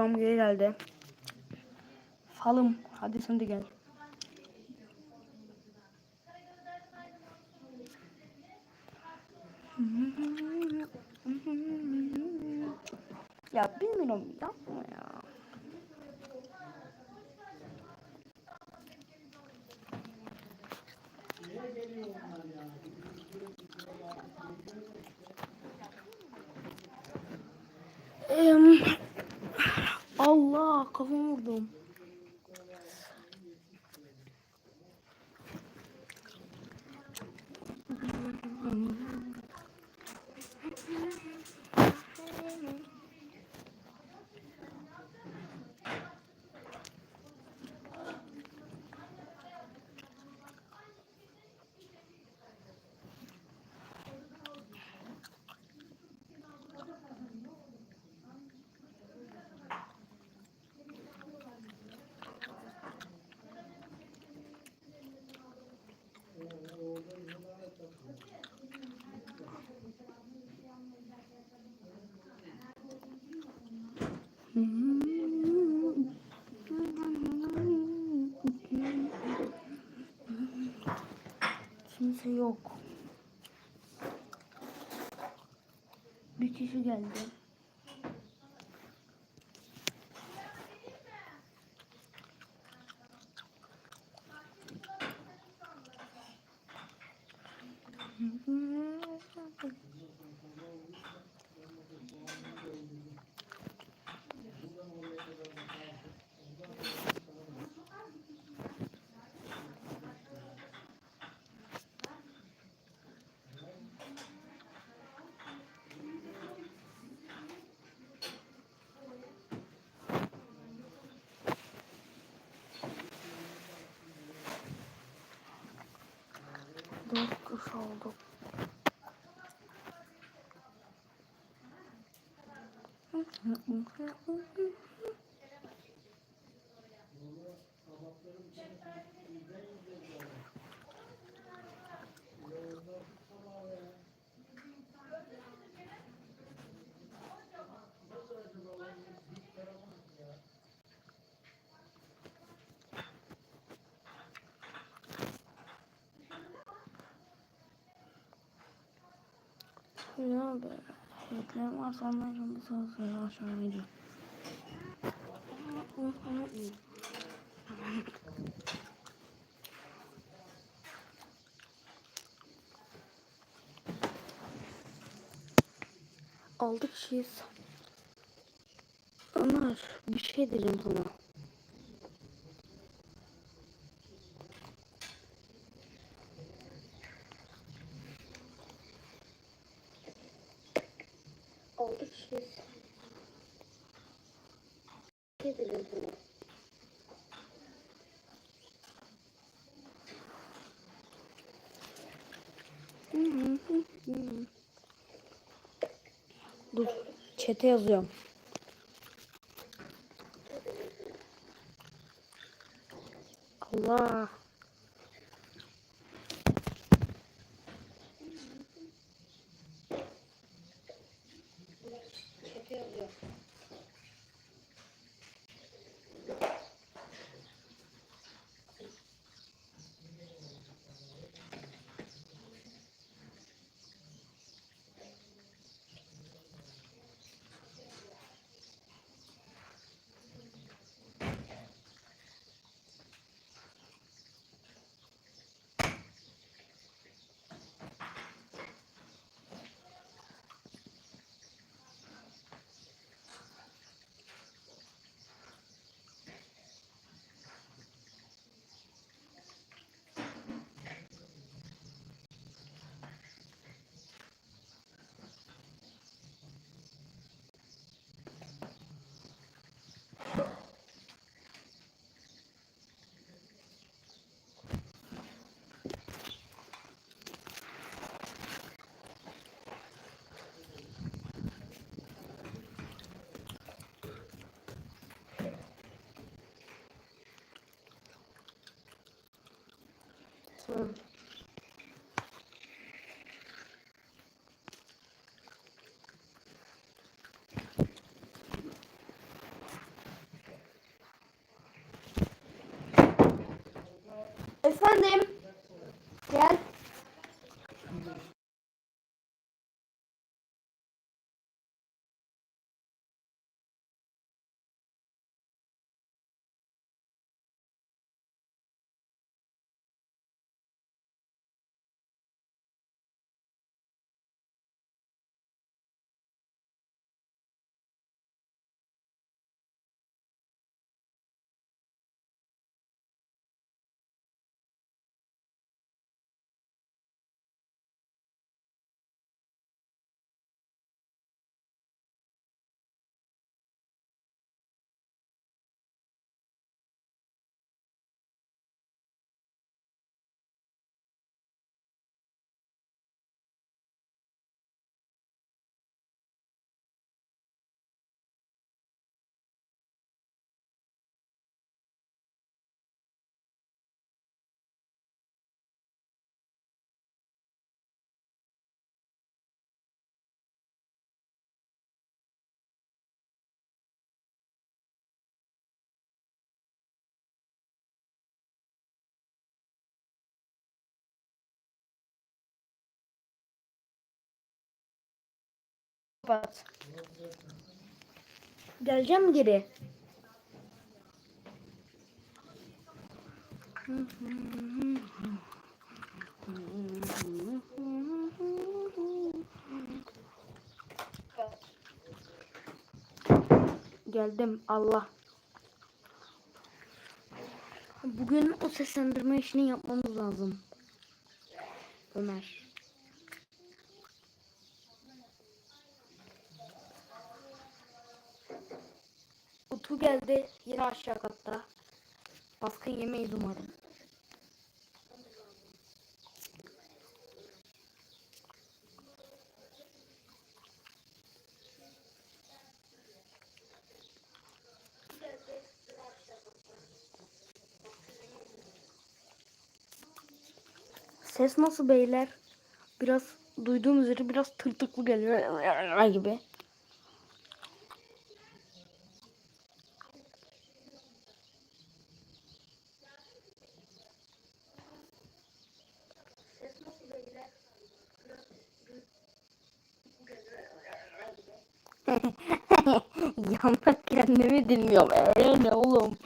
Mirom geri geldi. Falım hadi sen de gel. Ya bilmiyorum yapma ya. Em, Allah kafamı vurdum. Kimse yok. Bir kişi geldi. Dört kuş oldu. Ya be. Şehitlerim varsa onların canı sağ olsun. Aşağı gideceğim. Altı kişiyiz. Ömer bir şey diyeceğim sana. Altı kişiyiz. Bir şey diyeceğim sana. Dur. Çete yazıyorum. Allah. Tamam. Efendim. Gel. Kapat. Geleceğim geri. Geldim Allah. Bugün o seslendirme işini yapmamız lazım. Ömer. Utku geldi yine aşağı katta. Baskın yemeyiz umarım. Ses nasıl beyler? Biraz duyduğum üzere biraz tırtıklı geliyor gibi. Yanmak kendimi dinliyorum. Ee, ne oğlum?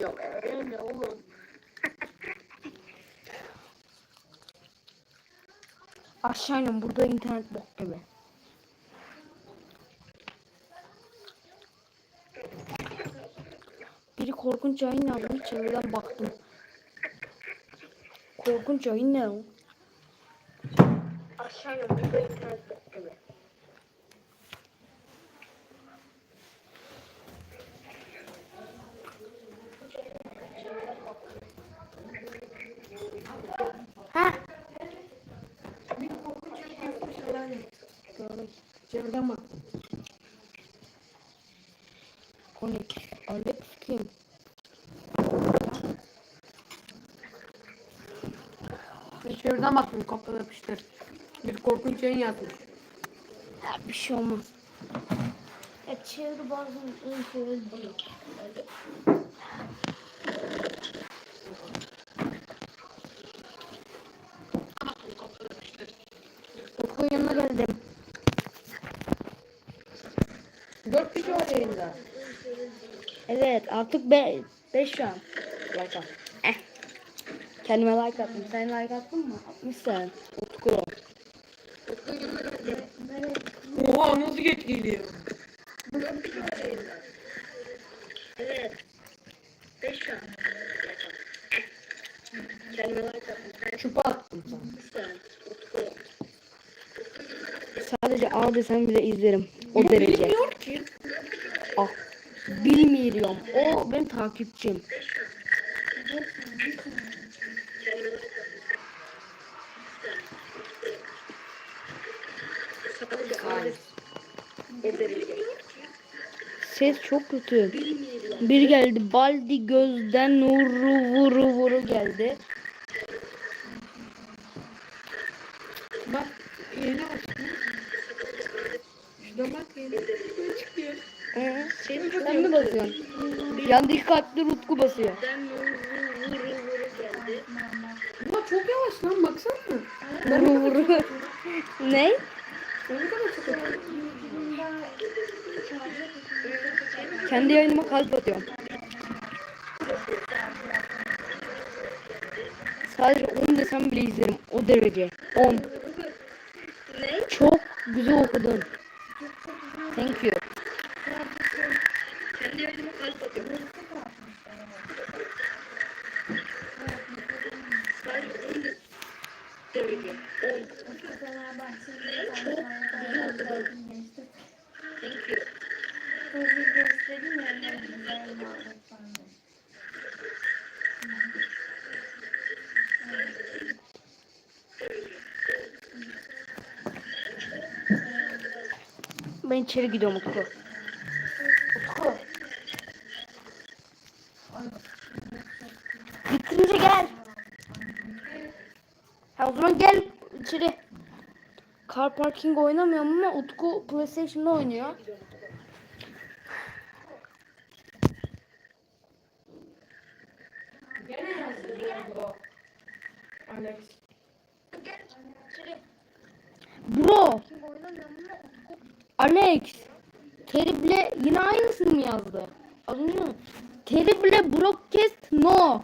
Yok, ee, ne oğlum? Aşağı inin burada internet bok gibi. Biri korkunç yayın yazmış çevreden baktım. Korkunç yayın ne o? Aşağı gibi. Ha? Çevreden bak. Alex. Alex kim? Çevreden baktım kopyala yapıştır. Bir korkunç yayın yazmış. Ya bir şey olmaz. Ya çeviri bazen çeviri değil. Okul yanına geldim. Dört kişi var yayında. Evet artık 5 5 şu an. Eh. Kendime like attım. Sen like attın mı? Atmışsın. Utku. Oha nasıl geç geliyor? Evet. 5 şu an. Kendime like attım. Çupa attım sana. Sadece al desem bile izlerim. O Ama derece. Bilmiyor ki. Ah. Bilmiyorum. O benim takipçim. Ses çok kötü. Bir geldi. Baldi gözden nuru vuru vuru geldi. Bak yeni açtım. Şuna bak yeni çıkıyor. Ee, şey Senin çok basıyorsun. Yandaki kalpte Rutku basıyor. Ama çok yavaş lan baksana. Vuru vuru. ne? Kendi yayınıma kalp atıyorum. Sadece 10 desem bile izlerim. O derece. 10. Çok güzel okudun. Thank you. Kendi yayınıma kalp atıyorum. Sadece 10 derece. 10. Thank Ben içeri gidiyorum Utku. Utku. Gittince gel. Ha, o zaman gel içeri. Car parking oynamıyorum ama Utku PlayStation'da oynuyor. Gene yazdı bu. Alex. Bro. Alex. Terrible yine aynısını yazdı? Az önce? Terrible broadcast no.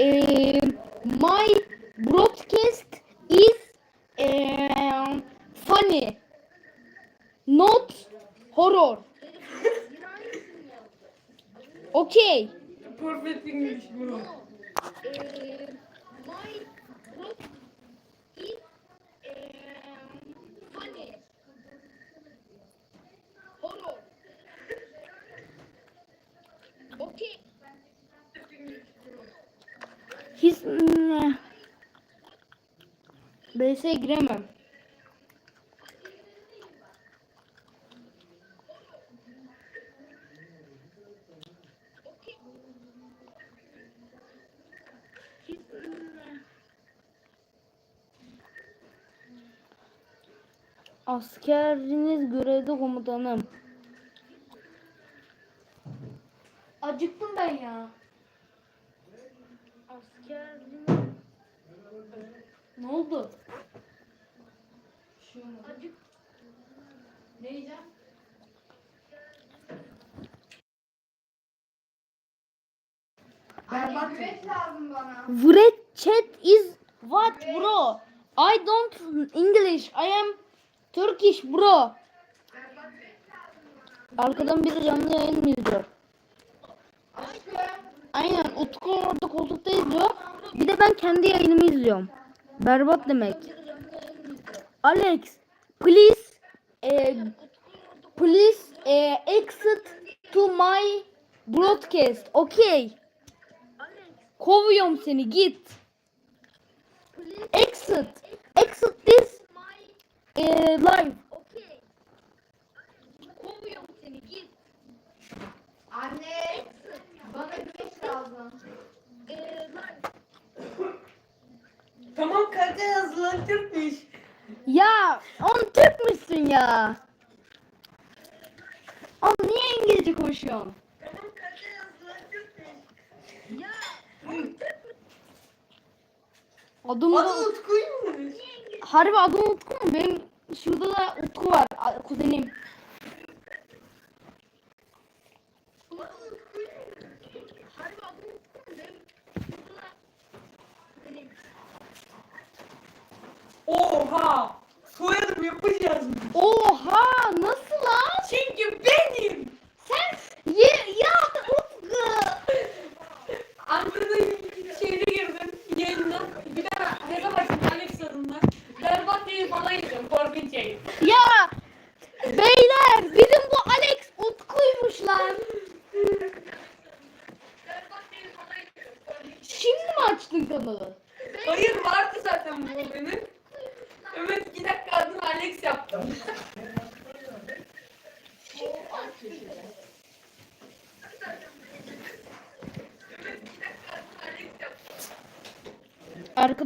Ee, my broadcast is ee, funny. Not horror. Okay. Perfect English bro. His BS'ye giremem. Askeriniz görevde komutanım. Acıktım ben ya. Ne oldu? Acık. Ne yiyeceğim? Berbat. lazım bana. Wret chat is what bro? I don't English. I am Turkish bro. Arkadan biri canlı yayın mı izliyor? Aynen Utku orada koltukta izliyor. Bir de ben kendi yayınımı izliyorum. Berbat demek. Alex, please eh, please eh, exit to my broadcast. Okay. Kovuyorum seni git. Exit. Exit this eh, live. Anne, bana güneş lazım. Tamam kanka lan Türkmüş. Ya on Türk müsün ya? Oğlum niye İngilizce konuşuyorsun? Tamam kanka lan Türkmüş. Adım da... Adı Utku'ymuş. Harbi adım Utku mu? Benim şurada da Utku var. a- Kuzenim. Oha! Soyadım yapış yazmış. Oha nasıl lan? Çünkü benim. Sen ya, ya Utku. Ankara'da şehre girdim yayından. Bir de hesap açtım Alex adında. Berbat değil falan yazıyorum. Korkunç yayın. Ya beyler bizim bu Alex Utku'ymuş lan. Şimdi mi açtın kanalı? Hayır vardı zaten bu benim. Evet iki dakika adını Alex yaptım.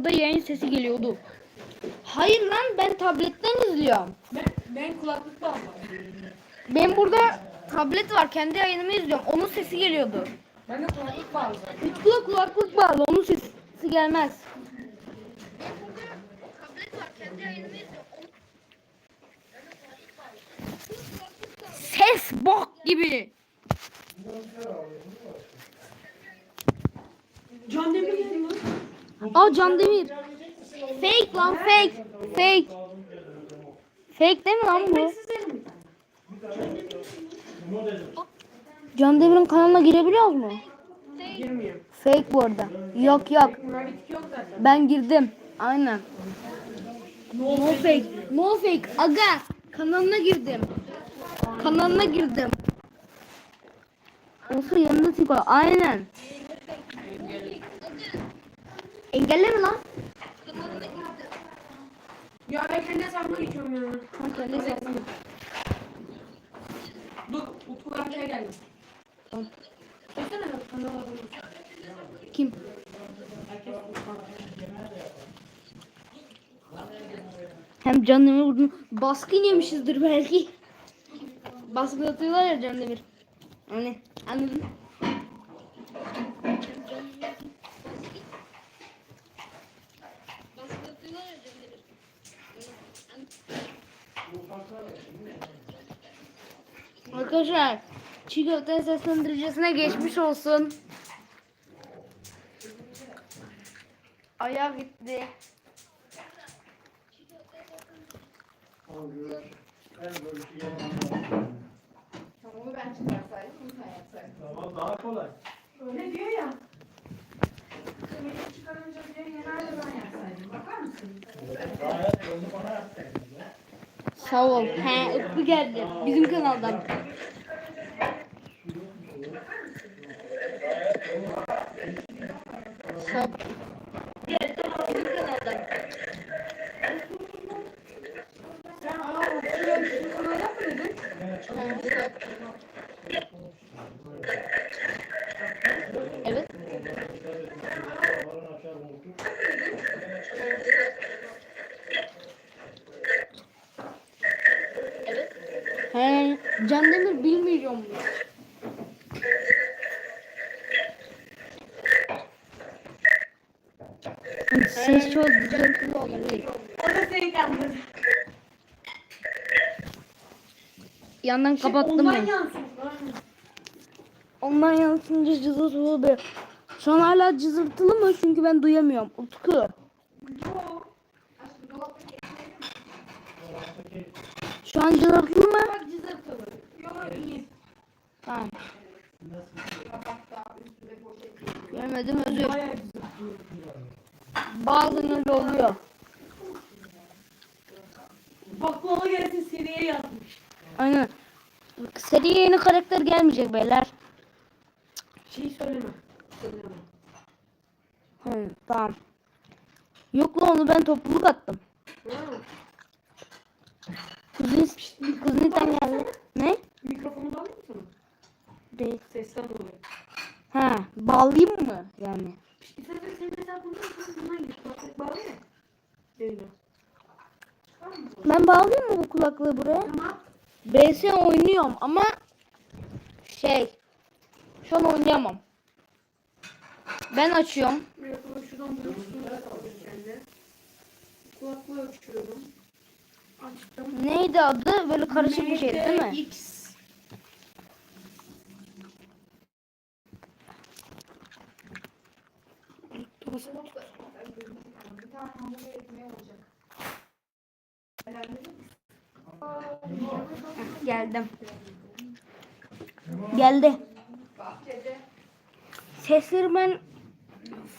Arkada yayın sesi geliyordu. Hayır lan ben tabletten izliyorum. Ben, Ben kulaklıkla aldım. Benim burada tablet var. Kendi yayınımı izliyorum. Onun sesi geliyordu. Ben de kulaklıkla aldım. Utku'ya kulaklık bağlı. Onun sesi gelmez. Ses bok gibi. Can Demir mi? Aa Can Demir. Fake lan fake. Fake. Fake değil mi lan bu? Can Demir'in kanalına girebiliyor mu? Fake bu arada. Yok yok. Ben girdim. Aynen. No fake. No fake. Aga kanalına girdim. Kanalına girdim. Olsa yanında var. Aynen. Engelleme lan. Ya ben kendi hesabıma geçiyorum ya. Kanka ne sen? Dur, Utku amcaya geldim. Tamam. Kanal adını. Kim? Hem Can Demir vurdun. Baskın yemişizdir belki. Baskın atıyorlar ya Can Demir. Hani anladın mı? Arkadaşlar çiğ köfte seslendiricesine geçmiş olsun. Ayağı gitti. Onu ben çıkarsaydım, bunu sen yapsaydın. Tamam daha kolay. Öyle diyor ya. Çıkarınca diye genelde ben yapsaydım. Bakar mısın? Gayet onu bana yapsaydın ya. Sağ ol. He, Utku geldi. Bizim kanaldan. Sağ bizim kanaldan. Sen aa mı dedin? Evet. Baron açar oldu. He, Can Demir bilmiyorum mu? Seni. Yandan kapattım Ondan ben. yansın. Ha. Ondan yansınca cızırtılı oluyor. Şu an hala cızırtılı mı? Çünkü ben duyamıyorum. Utku. Şu an cızırtılı mı? Bak cızırtılı. Yok iyi. Tamam. Görmedim özür. Bazen öyle oluyor. Baklava gelsin seriye yazmış. Aynen. Seriye yeni karakter gelmeyecek beyler. Şey söyleme. Söyleme. Hı, tamam. Yok lan onu ben topluluk attım. Ha. Kuzun, kuzuniten geldi. Ne? Mikrofonu bağlayayım mı sana? Değil. Sesten dolayı. Ha, bağlayayım mı yani? İstersen senin hesabından sen bundan git. Kulaklık bağlı ya. Yayına. Ben bağlayayım mı bu kulaklığı buraya? Tamam. BS oynuyorum ama şey şu an oynayamam. Ben açıyorum. Şuradan. Kulaklığı açıyorum. Açtım. Neydi adı? Böyle karışık bir şeydi değil mi? X. Geldim. Geldi. Sesleri ben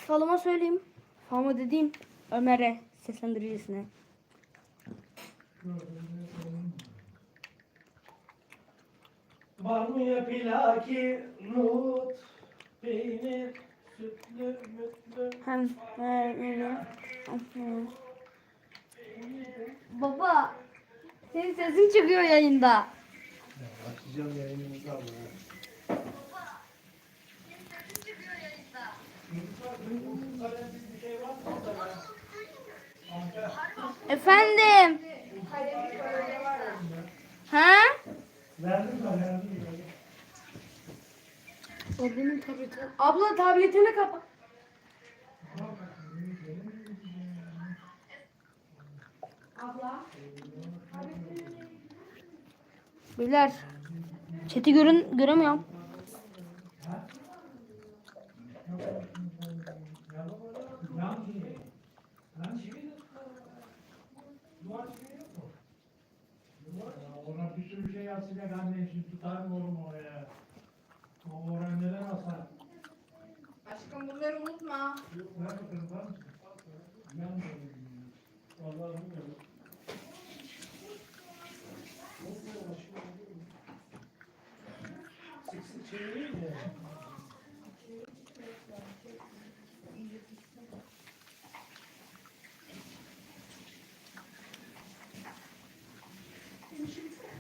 falıma söyleyeyim. Falıma dediğim Ömer'e seslendiricisine. Var mı ya pilaki, nohut, peynir, Hem Baba senin sesin çıkıyor yayında. Açacağım yayınımızı ama. Efendim. Var. Verdim ben verdim. Ablanın tableti. Abla tabletini kapa. Abla. Beyler. Chat'i görün göremiyorum. Ya ona bir sürü şey yazsaydı annem şimdi tutar mı oğlum oraya?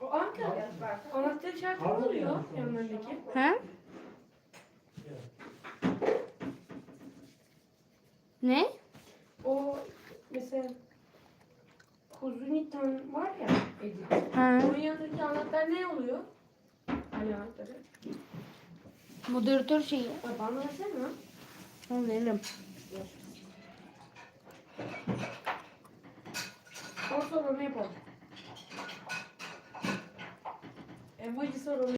O Ankara. Anahtarı işareti ne oluyor yanlarındaki? He? Ne? O mesela Kuzunitan var ya Edip. He. Onun yanındaki anahtar ne oluyor? Hani anahtarı. Moderatör şeyi. Bana versene. Onu veririm. sorumlu é muito sorumlu.